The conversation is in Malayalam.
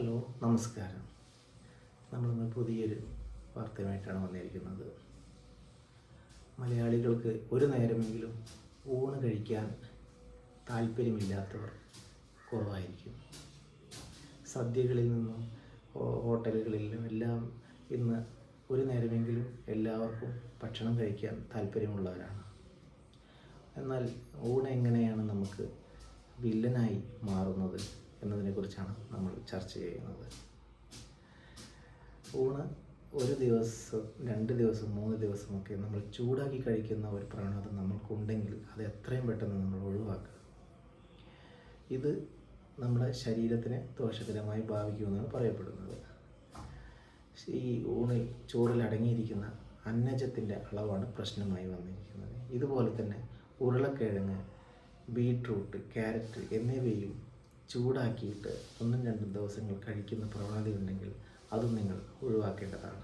ഹലോ നമസ്കാരം. നമ്മളിന്ന് പുതിയൊരു വാർത്തയുമായിട്ടാണ് വന്നിരിക്കുന്നത്. മലയാളികൾക്ക് ഒരു നേരമെങ്കിലും ഊണ് കഴിക്കാൻ താല്പര്യമില്ലാത്തവർ കുറവായിരിക്കും. സദ്യകളിൽ നിന്നും ഹോട്ടലുകളിലും എല്ലാം ഇന്ന് ഒരു നേരമെങ്കിലും എല്ലാവർക്കും ഭക്ഷണം കഴിക്കാൻ താല്പര്യമുള്ളവരാണ്. എന്നാൽ ഊണ് എങ്ങനെയാണ് നമുക്ക് വില്ലനായി മാറുന്നത്? എന്നതിനെക്കുറിച്ചാണ് നമ്മൾ ചർച്ച ചെയ്യുന്നത്. ഊണ് ഒരു ദിവസം രണ്ട് ദിവസം മൂന്ന് ദിവസമൊക്കെ നമ്മൾ ചൂടാക്കി കഴിക്കുന്ന ഒരു പ്രവണത നമ്മൾക്കുണ്ടെങ്കിൽ അത് എത്രയും പെട്ടെന്ന് നമ്മൾ ഒഴിവാക്കുക. ഇത് നമ്മുടെ ശരീരത്തിനെ ദോഷകരമായി ബാധിക്കുമെന്നാണ് പറയപ്പെടുന്നത്. ഈ ഊണിൽ ചോറിൽ അടങ്ങിയിരിക്കുന്ന അന്നജത്തിന്റെ അളവാണ് പ്രശ്നമായി വന്നിരിക്കുന്നത്. ഇതുപോലെ തന്നെ ഉരുളക്കിഴങ്ങ് ബീട്രൂട്ട് ക്യാരറ്റ് എന്നിവയും ചൂടാക്കിയിട്ട് ഒന്നും രണ്ടും ദിവസങ്ങൾ കഴിക്കുന്ന പ്രവണതയുണ്ടെങ്കിൽ അതും നിങ്ങൾ ഒഴിവാക്കേണ്ടതാണ്.